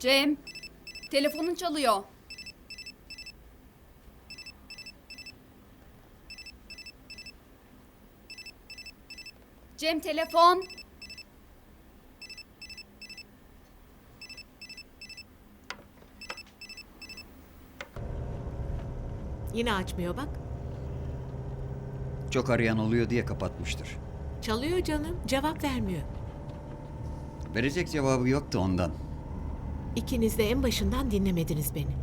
Cem, telefonun çalıyor. Cem telefon. Yine açmıyor bak. Çok arayan oluyor diye kapatmıştır. Çalıyor canım, cevap vermiyor. Verecek cevabı yoktu ondan. İkiniz de en başından dinlemediniz beni.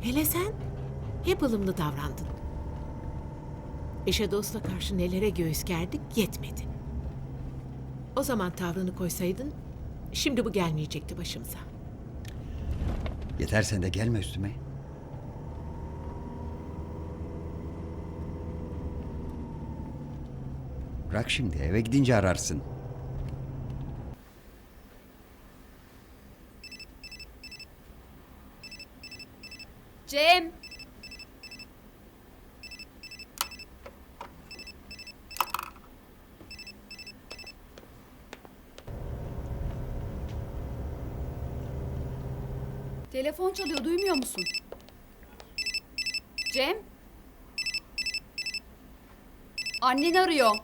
Hele sen hep ılımlı davrandın. Eşe dosta karşı nelere göğüs gerdik yetmedi. O zaman tavrını koysaydın şimdi bu gelmeyecekti başımıza. Yeter sen de gelme üstüme. Bırak şimdi eve gidince ararsın. Cem. Telefon çalıyor, duymuyor musun? Cem? Annen arıyor.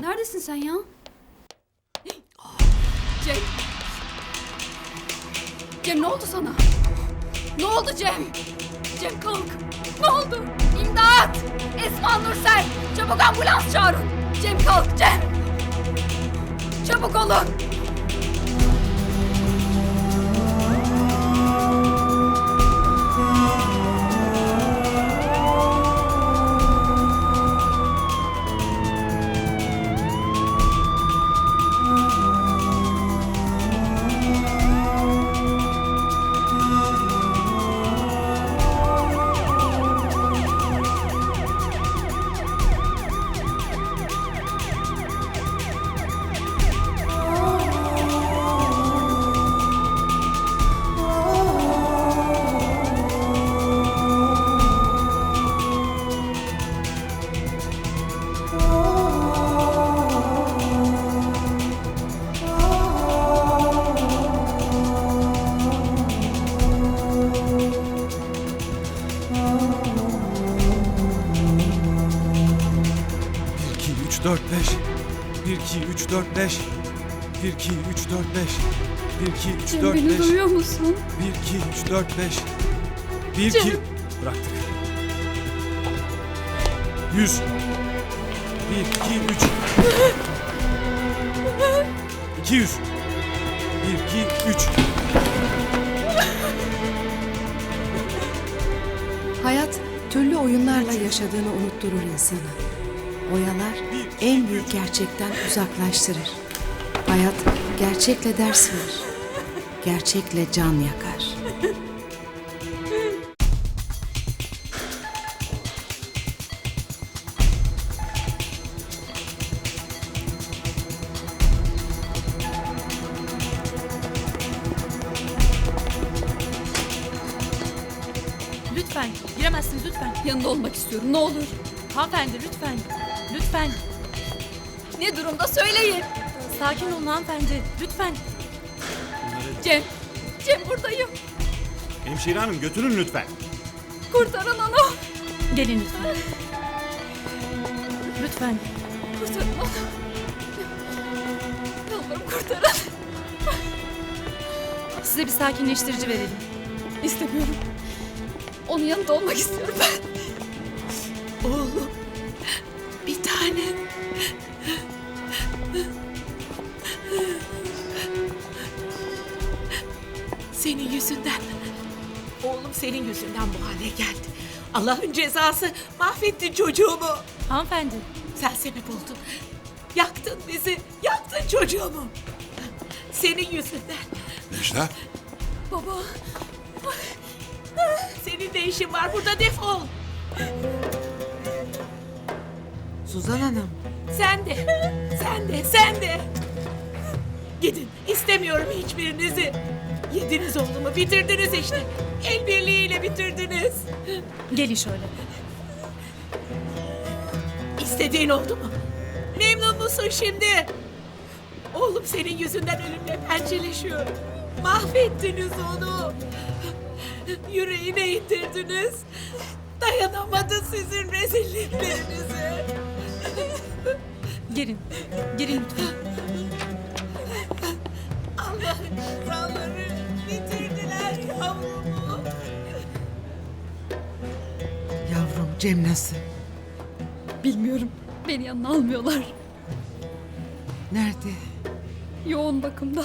Neredesin sen ya? Cem. Cem ne oldu sana? Ne oldu Cem? Cem kalk. Ne oldu? İmdat! Esma Nursel! Çabuk ambulans çağırın. Cem kalk Cem. Çabuk olun. 5 1 2 3 4 5 1 2 3 4 5 1 2 3 Cem 4 beni duyuyor musun? 1 2 3 4 5 1 2 Cem. bıraktık. 100 1 2 3 200 1 2 3 Hayat türlü oyunlarla yaşadığını unutturur insanı. Oyalar, en büyük gerçekten uzaklaştırır. Hayat gerçekle ders verir. Gerçekle can yakar. Lütfen giremezsiniz lütfen. Yanında olmak istiyorum ne olur. Hanımefendi lütfen. Lütfen. Ne durumda söyleyin. Sakin olun hanımefendi. Lütfen. Cem. Cem buradayım. Hemşire hanım götürün lütfen. Kurtarın onu. Gelin lütfen. Lütfen. Kurtarın onu. Yalvarırım kurtarın. Size bir sakinleştirici verelim. İstemiyorum. Onun yanında olmak istiyorum ben. Oğlum, bir tane. Senin yüzünden. Oğlum senin yüzünden bu hale geldi. Allah'ın cezası mahvettin çocuğumu. Hanımefendi. Sen sebep oldun. Yaktın bizi, yaktın çocuğumu. Senin yüzünden. Necla. Baba. Senin de işin var burada defol. Suzan Hanım. Sen de, sen de, sen de. Gidin, istemiyorum hiçbirinizi. Yediniz oğlumu, bitirdiniz işte. El birliğiyle bitirdiniz. Gelin şöyle. İstediğin oldu mu? Memnun musun şimdi? Oğlum senin yüzünden ölümle pençeleşiyor. Mahvettiniz onu. Yüreğine ittirdiniz. Dayanamadı sizin rezilliklerinize. Gelin. Gelin lütfen. Allah'ın Cem nasıl? Bilmiyorum. Beni yanına almıyorlar. Nerede? Yoğun bakımda.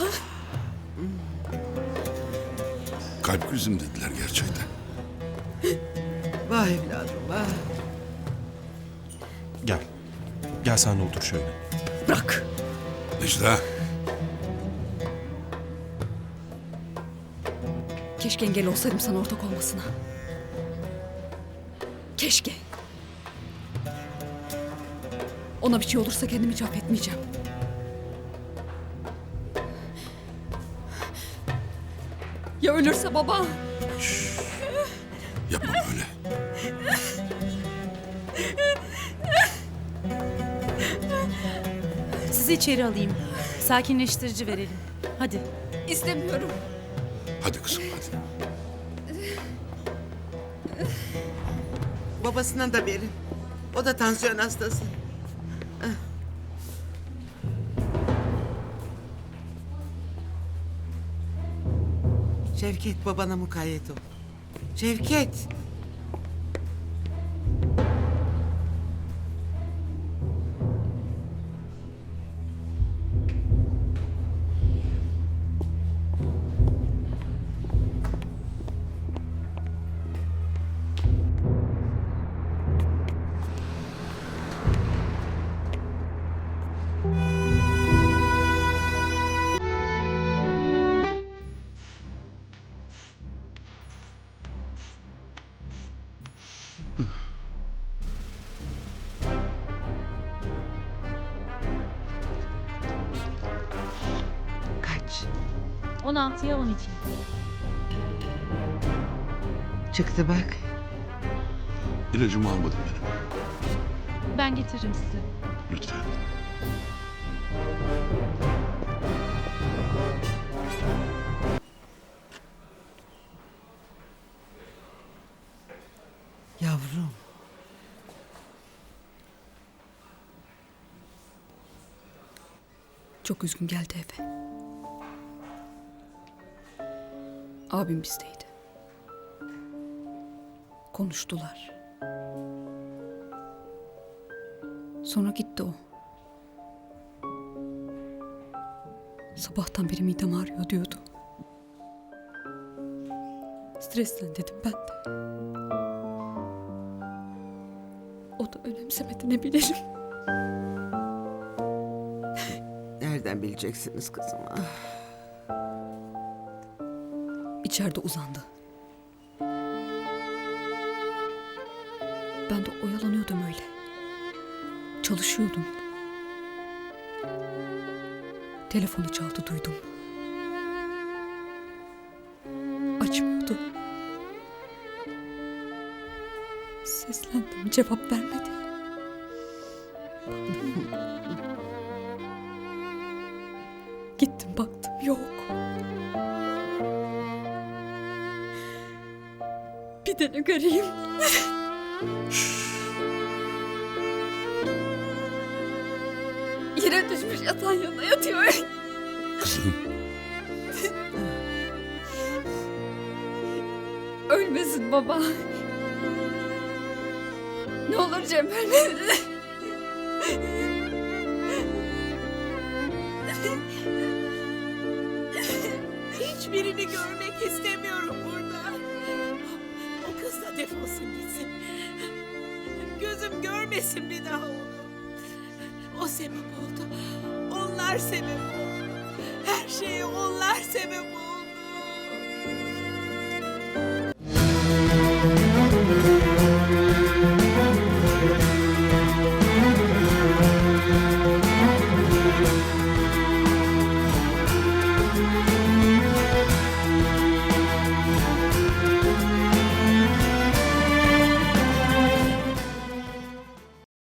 Kalp krizim dediler gerçekten. Vah evladım vah. Gel. Gel sen de otur şöyle. Bırak. Necla, Keşke engel olsaydım sana ortak olmasına. Keşke. Ona bir şey olursa kendimi hiç affetmeyeceğim. Ya ölürse baba? yapma böyle. Sizi içeri alayım. Sakinleştirici verelim. Hadi. İstemiyorum. Hadi kızım hadi. Babasına da verin. O da tansiyon hastası. Ah. Şevket babana mukayyet ol. Şevket. 16'ya 12. Çıktı bak. İlacımı almadım benim. Ben getiririm size. Lütfen. Yavrum. Çok üzgün geldi eve. Abim bizdeydi. Konuştular. Sonra gitti o. Sabahtan beri midem ağrıyor diyordu. Stresten dedim ben de. O da önemsemedi ne bilelim. Nereden bileceksiniz kızım? Ah. İçeride uzandı. Ben de oyalanıyordum öyle. Çalışıyordum. Telefonu çaldı duydum. Açmıyordu. Seslendim cevap vermedi. Gittim baktım yok. Bir de ne göreyim. Yere düşmüş yatağın yanına yatıyor. Kızım, Ölmesin baba. Ne olur Cem ölmesin. Hiçbirini görmek istemiyorum burada. O kız da defolsun gitsin. Gözüm görmesin bir daha onu. O sebep oldu. Onlar sebep oldu. Her şeye onlar sebep oldu.